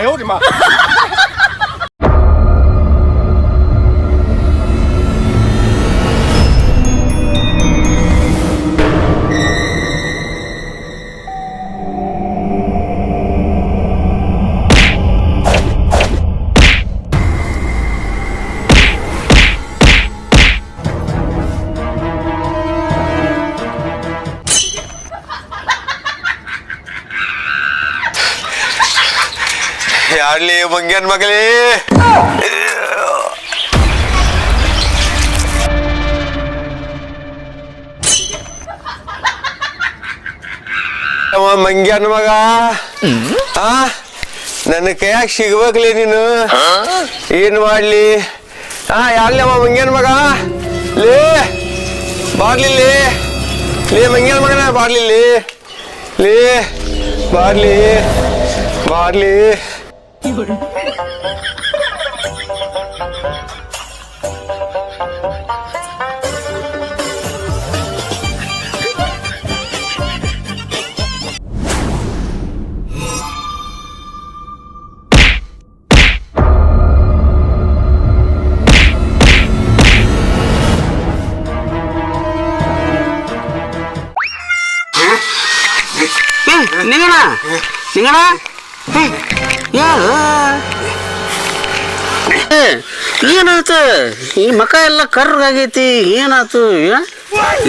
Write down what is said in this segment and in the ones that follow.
哎呦我的妈！ಯಾರ್ಲಿ ಮಂಗ್ಯನ್ ಅವ ಮಂಗ್ಯನ್ ಮಗ. ಆ, ನನ್ನ ಕೈಯಾಗ ಸಿಗ್ಬೇಕ್ಲಿ ನೀನು. ಏನ್ ಮಾಡ್ಲಿ? ಆ, ಯಾರ್ಲಿ ಅವ ಮಂಗ್ಯನ್ ಮಗ? ಲೇ ಬಾರ್ಲಿಲ್ಲಿ ಲೇ. ಮಂಗ್ಯನ್ ಮಗನ ಬಾರ್ಲಿಲ್ಲಿ ಲೇ. ಬಾರ್ಲಿ ಬಾರ್ಲಿ இவள் നിങ്ങളാ നിങ്ങളാ ಯಾರು? ಏನಾಯ್ತು? ಈ ಮಕ ಎಲ್ಲ ಕರ್ರಾಗೈತಿ ಏನಾಯ್ತು?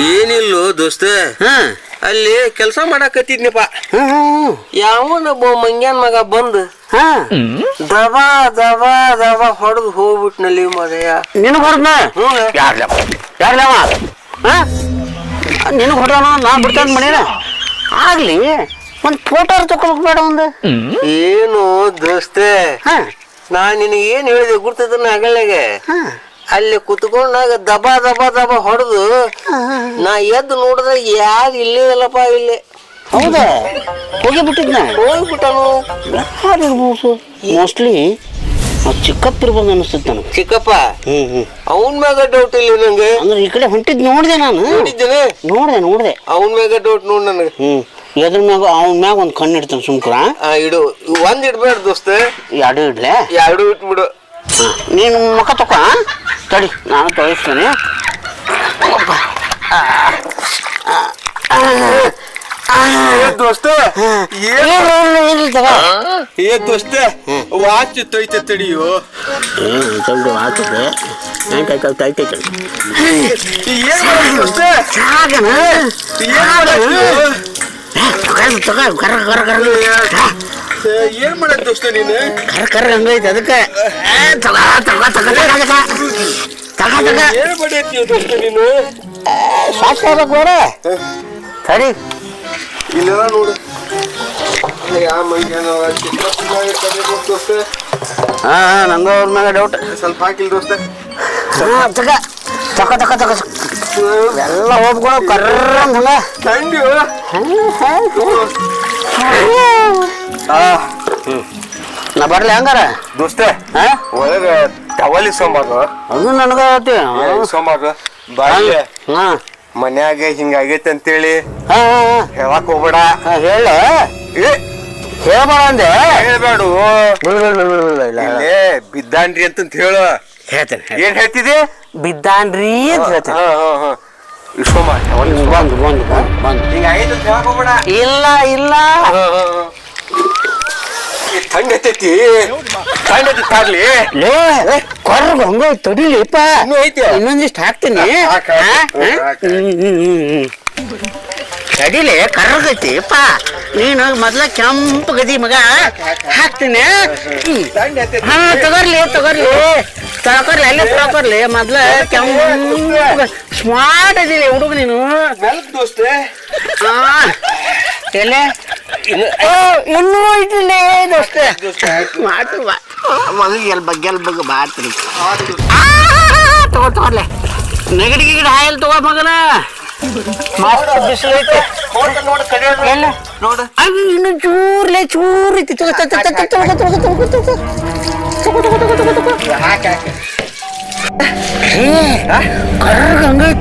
ಏನಿಲ್ಲೋ ದೋಸ್ತ. ಹಾ. ಅಲ್ಲಿ ಕೆಲಸ ಮಾಡಾಕತ್ತಿದ್ನಪ್ಪ. ಯಾವನೊಬ್ಬ ಮಂಗ್ಯಾನ್ ಮಗ ಬಂದು ಹಾ. ದಬಾ ದಬಾ ದಬಾ ಹೊಡೆದು ಹೋಗ್ಬಿಟ್ನಲ್ಲಿ ಮದಯ್ಯ. ನಿನಗೆ ಹೊಡೆದ ಹ್ಞೂ. ಯಾರ್ಲವ ನಿನಗೆ ಹೊಡೆದ ನಾ ಬಿಡ್ತಾನ ಮನೇನ? ಆಗ್ಲಿ. ಒಂದು ಫೋಟೋ ತಕೊಳಕ್ ಬೇಡ ಒಂದು ಏನು ದೋಸ್ತೆ? ಹಾ. ನಾ ನಿನಗೆ ಏನ್ ಹೇಳಿದೆ ಗುರ್ತದನ್ನ ಅಗಳಗೆ ಹಾ. ಅಲ್ಲಿ ಕುತ್ಕೊಂಡಾಗ ದಬಾ ದಬಾ ದಬ ಹೊಡೆದು ನಾ ಎದ್ದು ನೋಡಿದ್ರೆ ಯಾರು ಇಲ್ಲೇ. ಇಲ್ಲಪ್ಪ ಇಲ್ಲಿ ಹೌದಾ ಹೋಗಿ ಬಿಟ್ಟಿದ್ನ ಹೋಗ್ಬಿಟ್ಟನು ಯಾರಿರ್ಬೋದು ಮೋಸ್ಟ್ಲಿ ಚಿಕ್ಕಪ್ಪ ಇರ್ಬೋದು ಅನಿಸ್ತದ ನನಗೆ. ಚಿಕ್ಕಪ್ಪ? ಹ್ಮ್ ಹ್ಮ್. ಅವನ್ ಮ್ಯಾಗ ಡೌಟ್ ಇಲ್ಲ ನಂಗೆ. ಅಂದ್ರೆ ಈ ಕಡೆ ಹೊಂಟಿದ್ ನೋಡಿದೆ ನಾನು. ನೋಡಿದ್ದೇನೆ ನೋಡ್ದೆ ನೋಡ್ದೆ. ಅವನ್ ಮ್ಯಾಗ ಡೌಟ್ ನೋಡ್ ನನಗೆ. ಹ್ಮ್. ಎದ್ರ ಮ್ಯಾಗ ಅವನ ಮ್ಯಾಗ ಒಂದು ಕಣ್ಣು ಇಡ್ತಾನೆ ಸುಮ್ಕುರ ಆ, ಇಡು. ಒಂದ್ ಇಡ್ಬೇಡ ದೋಸ್ತ. ಎರಡು ಇಡ್ಲೆ? ಎರಡು ಇಟ್ಬಿಡು. ನೀನು ಮುಖ ತಕೋ ಆ? ತಡಿ ನಾನು ತೊಳಿಸ್ತೇನೆ ದೋಸ್ತ ಏ ದೋಸ್ತ ವಾಚ್ ತೊಯ್ತ ತಡಿಯೋ ಏನ್ ಮಾಡೋದು ದೋಸ್ತ? ಏನ್ ಮಾಡೋದು ಕಾಸು ತಗೋ ಕರ ಕರ ಕರ ಏನ್ ಮಾಡಕ್ ದೋಸ್ತ ನೀನು? ಕರ ಕರ ಹಂಗೈತೆ ಅದಕ್ಕೆ. ತಗ ತಗ ತಗ ತಗೋ ತಗ ತಗ. ಏನ್ ಬಡಿಯತ್ತೀಯ ದೋಸ್ತ ನೀನು? ಶಾಸ್ತ್ರ ಆಗಕ್ ಬೇಡ ಸರಿ. ಇಲ್ಲ ನೋಡು. ಯಾವ ಮೈಗೇನೋ ದೋಸ್ತ. ಹಾ ನಂಗೂ ಅವ್ರ ಮ್ಯಾಗ ಡೌಟ್ ಸ್ವಲ್ಪ ಹಾಕಿಲ್ಲ ದೋಸ್ತ. ತಗೋ. ತಗೋ ತಗೋ ತಗೋ. ಎಲ್ಲ ಹೋಗ್ಕೊಂಡು ಕರ್ರಂದ ತಂಡು ನಾ ಬರ್ಲಿ ಹಂಗಾರ? ದೋಸ್ತ ಒಳಗ ಟವಲ್ ಇಸ್ಕೊಂಬಾರ್ದು ಅದು ನನಗಾಗತ್ತೆ ಇಸ್ಕೊಂಬಾರ್ದು ಬಾಯಿ ಹಾ. ಮನ್ಯಾಗ ಹಿಂಗಾಗೈತೆ ಅಂತೇಳಿ ಹೇಳಕ್ ಹೋಗ್ಬೇಡ. ಹೇಳ. ಹೇಳ್ಬೇಡ ಅಂದೆ. ಹೇಳ್ಬೇಡು. ಬಿದ್ದಾನ್ರಿ ಅಂತ ಹೇಳು. ಹೇಳ್ತೇನೆ ಏನ್ ಹೇಳ್ತಿದೆ ಬಿದ್ದಾನ್ರಿ ಅಂತ ಹೇಳ್ತೇನೆ. ಬಂದು ಬಂದು ಬಂದು ಇಲ್ಲ ಇಲ್ಲ. ತಂಡತೈತಿ ತಂಡತಿ ತಾಡ್ಲಿ ಲೇ ಕೊರ್ರ ಹಂಗ ತೊಡಿಲಿಪ್ಪ ಇನ್ನೊಂದಿಷ್ಟು ಹಾಕ್ತೀನಿ. ಕಡಿಲೆ ಕರ್ರಗೈತಿ ಪಾ. ನೀನು ಮೊದ್ಲ ಕೆಂಪು ಗದಿ ಮಗ. ಹಾಕ್ತೀನಿ. ಹಾ ತಗೋರ್ಲಿ ತಗೋರ್ಲಿ. ತಗೊರ್ಲಿ ಅಲ್ಲೇ ತಗೊರ್ಲಿ. ಮೊದ್ಲ ಕೆಂಪು ಸ್ಮಾರ್ಟ್ ಅದಿಲ್ಲ ಹುಡುಗ ನೀನು. ದೋಸ್ತೆ. ಎಲೆ. ಇನ್ನೂ ಇದ್ದಿಲ್ಲ ದೋಸ್ತೆ. ಮಾಡ್ತೀವಿ ಮೊದಲು ಎಲ್ ಬಗ್ಗೆ ಎಲ್ ಬಗ್ಗೆ ತಗೋ ತಗೋರ್ಲೆ. ನೆಗಡಿ ಗಿಗಡಿ ಹಾಯಲ್ ತಗೋ ಮಗನ. ಮಸ್ತ್ ಬಿಸಿಲು ಐತೆ ಎಲ್ಲ ನೋಡ ಅಯ್ಯೋ ಇನ್ನು ಚೂರ್ಲೆ ಚೂರ್ ಐತಿ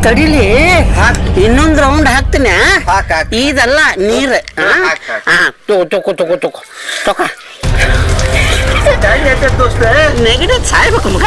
ತಡಿಲಿ ಇನ್ನೊಂದ್ ರೌಂಡ್ ಹಾಕ್ತೀನಿ ಇದಲ್ಲ ನೀರ್ ತಗೋ ತಗೋ ತಗೋ ತಗೋ ತಗೋ ನೆಗಡಿ ಸಾಯ್ಬೇಕು ಮಗ